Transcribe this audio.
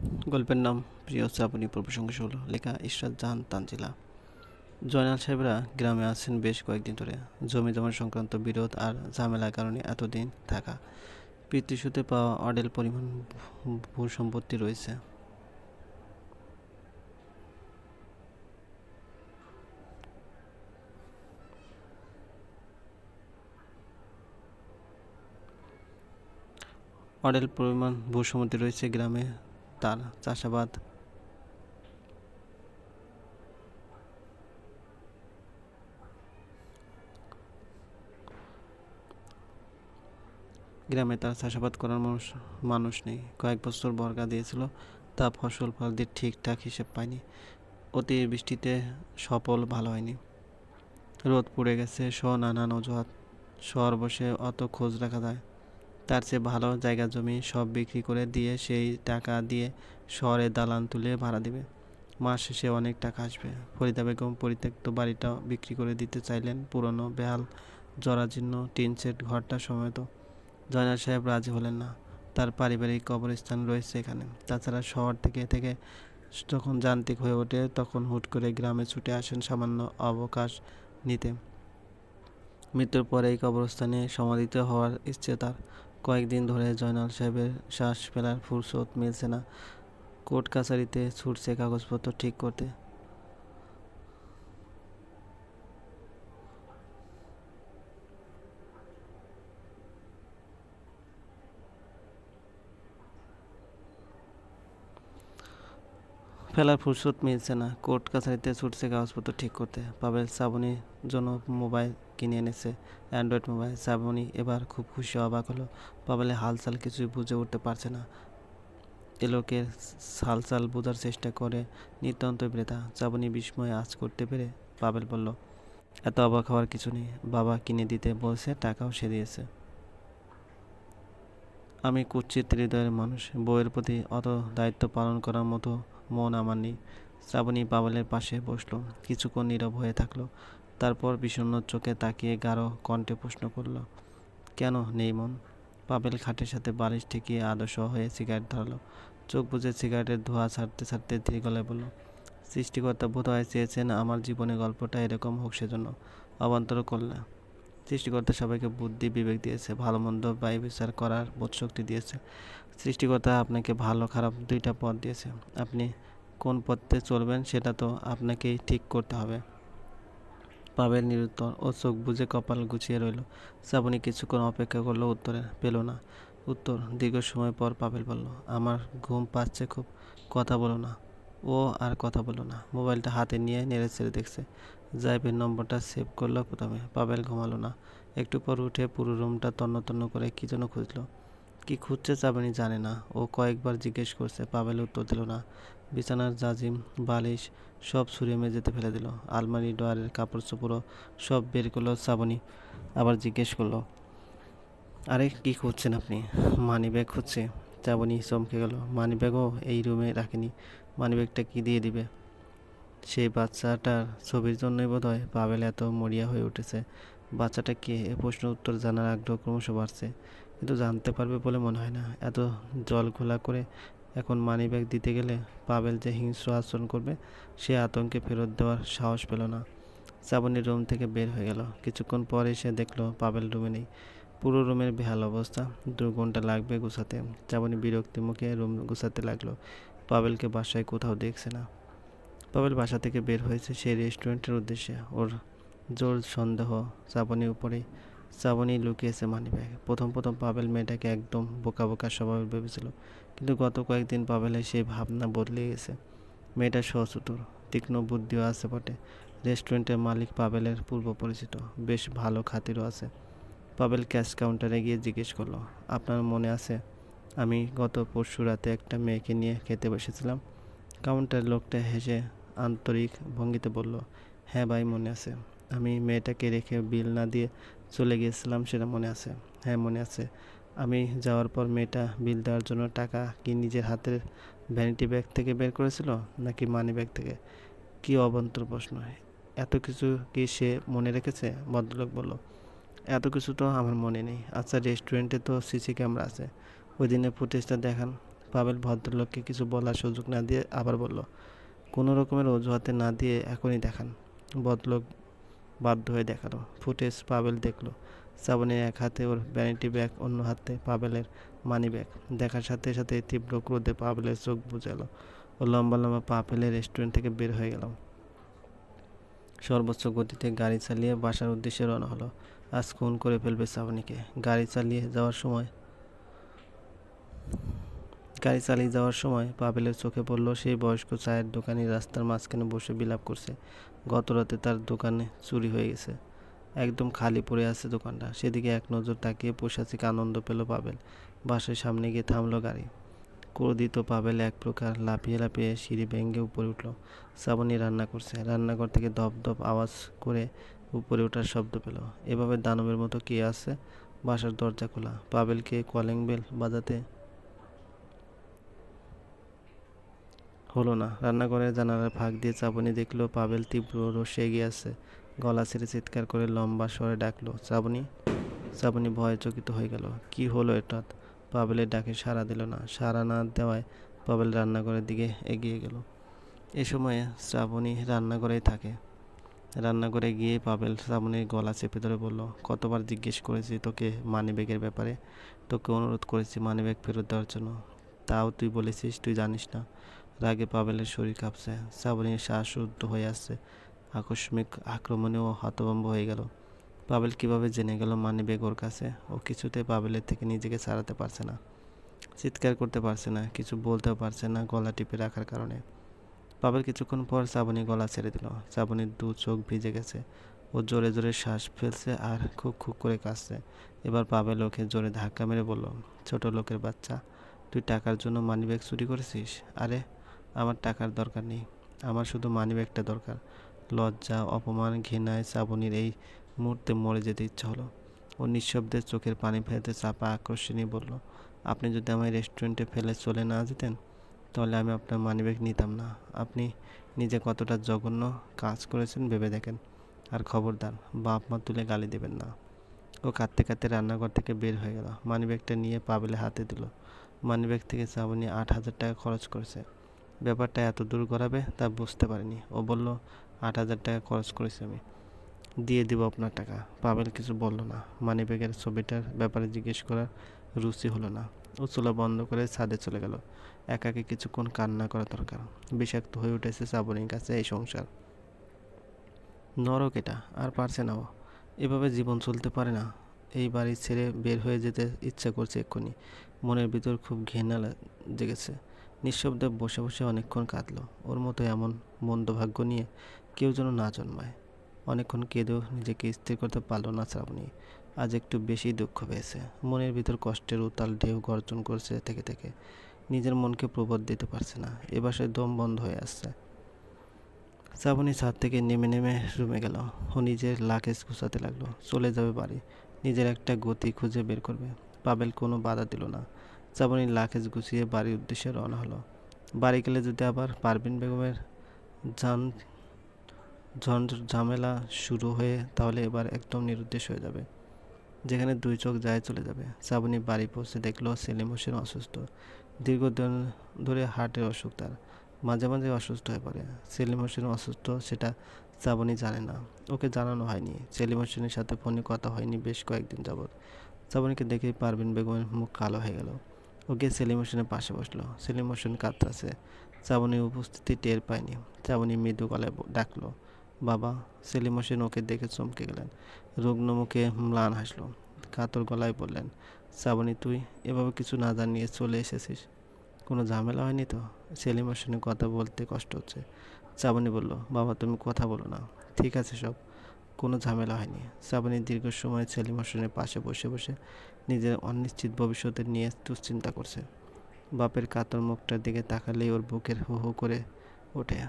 গল্পের নাম প্রিয় শ্রাবণী প্রসঙ্গ হলো লেখা ইশরাত জাহান তানজিলা। জয়নাল সাহেবরা গ্রামে আছেন বেশ কয়েকদিন ধরে। জমি জমা সংক্রান্ত বিরোধ আর ঝামেলার কারণে এতদিন থাকা। পিতৃসূতে পাওয়া অডেল পরিমাণ ভূ সম্পত্তি রয়েছে। অডেল পরিমাণ ভূ সম্পত্তি রয়েছে গ্রামে। তার চাষাবাদ। গ্রামে তার চাষাবাদ করার মানুষ মানুষ নেই। কয়েক বছর বর্গা দিয়েছিল, তা ফসল ফল দিয়ে ঠিকঠাক হিসেব পায়নি। অতি বৃষ্টিতে সফল ভালো হয়নি। রোদ পড়ে গেছে স নানান অজুহাত। বসে অত খোঁজ রাখা যায়। তার চেয়ে ভালো জায়গা জমি সব বিক্রি করে দিয়ে সেই টাকা দিয়ে শহরে দালান তুলে ভাড়া দিবে। মাস শেষে অনেক টাকা আসবে। ফরিদা বেগম পরিত্যক্ত বাড়িটা বিক্রি করে দিতে চাইলেন পুরনো বেহাল, জরাজীর্ণ টিন সেট ঘরটা সমেত জয়নাল সাহেব রাজি হলেন না। তার পারিবারিক কবরস্থান রয়েছে এখানে। তাছাড়া শহর থেকে থেকে যখন যান্ত্রিক হয়ে ওঠে তখন হুট করে গ্রামে ছুটে আসেন সামান্য অবকাশ নিতে। মৃত্যুর পরে এই কবরস্থানে সমাধিত হওয়ার ইচ্ছে তার। কয়েকদিন ধরে জয়নাল সাহেবের শ্বাস ফেলার ফুরসত মিলছে না। কোর্ট কাছারিতে ছুটছে কাগজপত্র ঠিক করতে। ফেলার ফুরসত মিলছে না। কোর্ট কাছারিতে ছুটছে কাগজপত্র ঠিক করতে। পাবেল শ্রাবণীর জন্য মোবাইল কিনে এনেছে। অ্যান্ড্রয়েড মোবাইল শ্রাবণী এবার খুব খুশি, অবাক হলো। পাবেলে হালচাল কিছুই বুঝে উঠতে পারছে না। এলোকের হালচাল বোঝার চেষ্টা করে নিতান্ত বৃথা শ্রাবণী বিস্ময়ে আজ করতে পেরে পাবেল বলল, এত অবাক হওয়ার কিছু নেই। বাবা কিনে দিতে বলছে, টাকাও সে দিয়েছে। আমি কুচ্ছিত হৃদয়ের মানুষ। বউয়ের প্রতি অত দায়িত্ব পালন করার মতো মন আমার নেই। শ্রাবণী পাবেলের পাশে বসল। কিছুক্ষণ নীরব হয়ে থাকল। তারপর বিষণ্ণ চোখে তাকিয়ে গাঢ় কণ্ঠে প্রশ্ন করল, কেন নেই মন পাবেল খাটের সাথে বালিশ ঠেকিয়ে আদর্শ হয়ে সিগারেট ধরালো। চোখ বুঝে সিগারেটের ধোঁয়া ছাড়তে ছাড়তে ধীরে গলায় বলল, সৃষ্টিকর্তা বোধ হয় চেয়েছেন আমার জীবনের গল্পটা এরকম হোক সেজন্য। অবান্তর করলে। সৃষ্টিকর্তা সবাইকে বুদ্ধি, বিবেক দিয়েছে, ভালো মন্দ বায়ু বিচার করার বোধশক্তি দিয়েছে। সৃষ্টিকর্তা আপনাকে ভালো, খারাপ দুইটা পথ দিয়েছে। আপনি কোন পথে চলবেন সেটা তো আপনাকেই ঠিক করতে হবে। পাবেল নিরুত্তর ও চোখ বুঝে কপাল গুছিয়ে রইল। শ্রাবণী কিছুক্ষণ অপেক্ষা করল, উত্তরে, পেল না। উত্তর, দীর্ঘ সময় পর পাবেল বলল, আমার ঘুম পাচ্ছে খুব। কথা বলো না। ও আর কথা বলো না। মোবাইলটা হাতে নিয়ে নেড়ে ছেড়ে দেখছে। জাইবের নম্বরটা সেভ করল প্রথমে। পাবেল ঘুমালো না। একটু পর উঠে পুরো রুমটা তন্ন তন্ন করে কী যেন খুঁজলো। কি খুঁজছে চাবেনি জানে না। ও কয়েকবার জিজ্ঞেস করছে। পাবেল উত্তর দিল, না। বিছানার জাজিম, বালিশ সব ছুঁড়ে মেঝেতে ফেলে দিল। আলমারি ডোয়ারের কাপড় চোপড়ও সব বের করল শ্রাবণী আবার জিজ্ঞেস করল, আরে, কি খুঁজছেন আপনি? মানি ব্যাগ খুঁজছে। শ্রাবণী চমকে গেল মানি ব্যাগও এই রুমে রাখেনি। মানি ব্যাগটা কী দিয়ে দিবে? সেই বাচ্চাটার ছবির জন্যই বোধ হয় পাবেল এত মরিয়া হয়ে উঠেছে। বাচ্চাটা কে? এ প্রশ্ন উত্তর জানার আগ্রহ ক্রমশ বাড়ছে, কিন্তু জানতে পারবে বলে মনে হয় না। এত জল ঘোলা করে এখন মানি ব্যাগ দিতে গেলে পাবেল যে হিংস্র আচরণ করবে, সে আতঙ্কে ফেরত দেওয়ার সাহস পেল না। শ্রাবণী রুম থেকে বের হয়ে গেল। কিছুক্ষণ পরে সে দেখল পাবেল রুমে নেই। পুরো রুমের বেহাল অবস্থা। দু ঘণ্টা লাগবে গুছাতে। শ্রাবণী বিরক্তি মুখে রুম গুছাতে লাগল। পাবেলকে বাসায় কোথাও দেখছে না। পাবেল বাসা থেকে বের হয়েছে সেই রেস্টুরেন্টের উদ্দেশ্যে। ওর জোর সন্দেহ শ্রাবণীর উপরেই। শ্রাবণী লুকিয়েছে মানিব্যাগ। প্রথম প্রথম পাবেল মেয়েটাকে একদম বোকা বোকা স্বভাবের ভেবেছিল, কিন্তু গত কয়েকদিন পাবেলের সেই ভাবনা বদলে গেছে। মেয়েটা সচতুর তীক্ষ্ণ বুদ্ধিও আছে বটে। রেস্টুরেন্টের মালিক পাবেলের পূর্ব পরিচিত, বেশ ভালো খাতিরও আছে। পাবেল ক্যাশ কাউন্টারে গিয়ে জিজ্ঞেস করল, আপনার মনে আছে, আমি গত পরশু রাতে একটা মেয়েকে নিয়ে খেতে বসেছিলাম? কাউন্টার লোকটা হেসে আন্তরিক ভঙ্গিতে বলল হ্যাঁ ভাই, মনে আছে। আমি মেয়েটাকে রেখে বিল না দিয়ে চলে গিয়েছিলাম, সেটা মনে আছে? হ্যাঁ মনে আছে। আমি যাওয়ার পর মেয়েটা বিল দেওয়ার জন্য টাকা কি নিজের হাতের ভ্যানিটি ব্যাগ থেকে বের করেছিল, নাকি মানি ব্যাগ থেকে? কি অবান্তর প্রশ্ন। এত কিছু কি সে মনে রেখেছে? ভদ্রলোক বলল, এত কিছু তো আমার মনে নেই। আচ্ছা রেস্টুরেন্টে তো সিসি ক্যামেরা আছে। ওই দিনের ফুটেজটা দেখান। পাবেল ভদ্রলোককে কিছু বলার সুযোগ না দিয়ে আবার বলল, কোনো রকমের অজুহাতে না দিয়ে এখনই দেখান। ভদ্রলোক বাধ্য হয়ে দেখাল। ফুটেজ পাবেল দেখল। শ্রাবণী এক হাতে ওর ভ্যানিটি ব্যাগ অন্য হাতে পাবেলের মানি ব্যাগ দেখার সাথে সাথে তীব্র ক্রোধে পাবেলের চোখ বুঝালো ও লম্বা লম্বা পা রেস্টুরেন্ট থেকে বের হয়ে গেলাম সর্বোচ্চ গতিতে গাড়ি চালিয়ে বাসার উদ্দেশ্যে রওনা হলো। আজ খুন করে ফেলবে শ্রাবণীকে গাড়ি চালিয়ে যাওয়ার সময় গাড়ি চালিয়ে যাওয়ার সময় পাবেলের চোখে পড়ল সেই বয়স্ক চায়ের দোকানি রাস্তার মাঝখানে বসে বিলাপ করছে। গত রাতে তার দোকানে চুরি হয়ে গেছে। একদম খালি পড়ে আছে দোকানটা। সেদিকে এক নজর তাকিয়ে পোষাচিক আনন্দ পেল পাবেল বাসের সামনে গিয়ে থামলো গাড়ি। ক্রোধিত পাবেল এক প্রকার লাফিয়ে লাফিয়ে সিঁড়ি ভেঙে উপরে উঠল। শ্রাবণী রান্না করছে। রান্নাঘর থেকে দপ দপ আওয়াজ করে উপরে ওঠার শব্দ পেল। এভাবে দানবের মতো কে আছে? বাসার দরজা খোলা। পাবেলকে কলিং বেল বাজাতে হলো না। রান্নাঘরের জানালার ফাঁক দিয়ে চাবনি দেখল পাবেল তীব্র রসে এগিয়ে আসছে গলা ছেড়ে চিৎকার করে লম্বা স্বরে ডাকলো শ্রাবণী শ্রাবণী ভয়ে চকিত হয়ে গেল, কি হলো এটা? পাবেলের ডাকে সাড়া দিল না। সাড়া না দেওয়ায় পাবেল রান্নাঘরের দিকে এগিয়ে গেল। এ সময়ে শ্রাবণী রান্নাঘরেই থাকে। রান্নাঘরে গিয়ে পাবেল শ্রাবণীর গলা চেপে ধরে বলল, কতবার জিজ্ঞেস করেছি তোকে মানিব্যাগের ব্যাপারে? তোকে অনুরোধ করেছি মানিব্যাগ ফেরত দেওয়ার জন্য। তাও তুই বলেছিস, তুই জানিস না। রাগে পাবেলের শরীর কাঁপছে। শ্রাবণীর শ্বাসরুদ্ধ হয়ে আসছে। আকস্মিক আক্রমণেও হতভম্ব হয়ে গেল। পাবেল কীভাবে জেনে গেল মানিব্যাগ ওর কাছে? ও কিছুতে পাবেলের থেকে নিজেকে ছাড়াতে পারছে না। চিৎকার করতে পারছে না, কিছু বলতেও পারছে না গলা টিপে রাখার কারণে। পাবেল কিছুক্ষণ পর শ্রাবণী গলা ছেড়ে দিল। শ্রাবণীর দু চোখ ভিজে গেছে। ও জোরে জোরে শ্বাস ফেলছে আর খুব খুব করে কাঁদছে। এবার পাবেল ওকে জোরে ধাক্কা মেরে বলল, ছোট লোকের বাচ্চা, তুই টাকার জন্য মানিব্যাগ চুরি করেছিস? আরে আমার টাকার দরকার নেই। আমার শুধু মানিব্যাগটা দরকার। লজ্জা, অপমান, ঘৃণায়, শ্রাবণীর এই মুহূর্তে মরে যেতে ইচ্ছা হলো। ও নিঃশব্দে চোখের পানি ফেলতে চাপা আকর্ষণী বলল, আপনি যদি আমায় রেস্টুরেন্টে ফেলে চলে না যেতেন, তাহলে আমি আপনার মানিব্যাগ নিতাম না। আপনি নিজে কতটা জঘন্য কাজ করেছেন ভেবে দেখেন। আর খবরদার, বাপ মা তুলে গালি দেবেন না। ও কাঁদতে কাঁদতে রান্নাঘর থেকে বের হয়ে গেল। মানিব্যাগটা নিয়ে পাবেলে হাতে দিল। মানিব্যাগ থেকে শ্রাবণী আট হাজার টাকা খরচ করেছে। ব্যাপারটা এত দূর গড়াবে তা বুঝতে পারিনি। ও বলল, আট হাজার টাকা খরচ করেছি আমি। দিয়ে দিব আপনার টাকা। পাবেল কিছু বলল না। মানিব্যাগের ছবিটার ব্যাপারে জিজ্ঞেস করার রুচি হলো না। ও চুলা বন্ধ করে ছাদে চলে গেল। একাকে কিছুক্ষণ কান্না করা দরকার। বিষাক্ত হয়ে উঠেছে শ্রাবণীর কাছে এই সংসার। নরক এটা, আর পারছে না ও। এভাবে জীবন চলতে পারে না। এই বাড়ি ছেড়ে বের হয়ে যেতে ইচ্ছা করছে এক্ষুনি। মনের ভিতর খুব ঘৃণা জেগেছে। নিঃশব্দে বসে বসে অনেকক্ষণ কাঁদলো। ওর মতো এমন মন্দ ভাগ্য নিয়ে কেউ যেন না জন্মায়। অনেকক্ষণ কেঁদেও নিজেকে স্থির করতে পারল না শ্রাবণী। আজ একটু বেশি দুঃখ পেয়েছে। মনের ভিতর কষ্টের উতাল ঢেউ গর্জন করছে থেকে থেকে। নিজের মনকে প্রবোধ দিতে পারছে না। এ বাসায় দম বন্ধ হয়ে আসছে। শ্রাবণী ছাদ থেকে নেমে নেমে রুমে গেল। ও নিজের লাকেজ গুছাতে লাগল। চলে যাবে বাড়ি। নিজের একটা গতি খুঁজে বের করবে। পাবেল কোনো বাধা দিল না। শ্রাবণী লাকেজ গুছিয়ে বাড়ির উদ্দেশ্যে রওনা হলো। বাড়ি গেলে যদি আবার পারবিন বেগমের যান ঝামেলা শুরু হয়ে, তাহলে এবার একদম নিরুদ্দেশ হয়ে যাবে। যেখানে দুই চোখ যায় চলে যাবে। শ্রাবণী বাড়ি পৌঁছে দেখল সেলিম হোসেন অসুস্থ। দীর্ঘদিন ধরে হার্টের অসুখ তার। মাঝে মাঝে অসুস্থ হয়ে পড়ে। সেলিম হোসেন অসুস্থ, সেটা শ্রাবণী জানে না। ওকে জানানো হয়নি। সেলিম হোসেনের সাথে ফোনে কথা হয়নি বেশ কয়েকদিন যাবৎ। শ্রাবণীকে দেখেই পারভিন বেগমের মুখ কালো হয়ে গেল। ওকে সেলিম হোসেনের পাশে বসল। সেলিম হোসেন কাঁদতেছে। শ্রাবণীর উপস্থিতি টের পায়নি। শ্রাবণী মৃদু গলায় ডাকলো, বাবা। সেলিম হোসেন ওকে দেখে চমকে গেলেন। রুগ্ন মুখে ম্লান হাসলো। কাতর গলায় বললেন শ্রাবণী তুই এভাবে কিছু না জানিয়ে চলে এসেছিস। কোনো ঝামেলা হয়নি তো? সেলিম হোসেনের কথা বলতে কষ্ট হচ্ছে। শ্রাবণী বলল, বাবা, তুমি কথা বলো না। ঠিক আছে সব। কোনো ঝামেলা হয়নি। সাবানি দীর্ঘ সময় সেলিম হোসেনের পাশে বসে বসে নিজের অনিশ্চিত ভবিষ্যতের নিয়ে দুশ্চিন্তা করছে। বাপের কাতর মুখটার দিকে তাকালেই ওর বুকের হু হু করে ওঠে।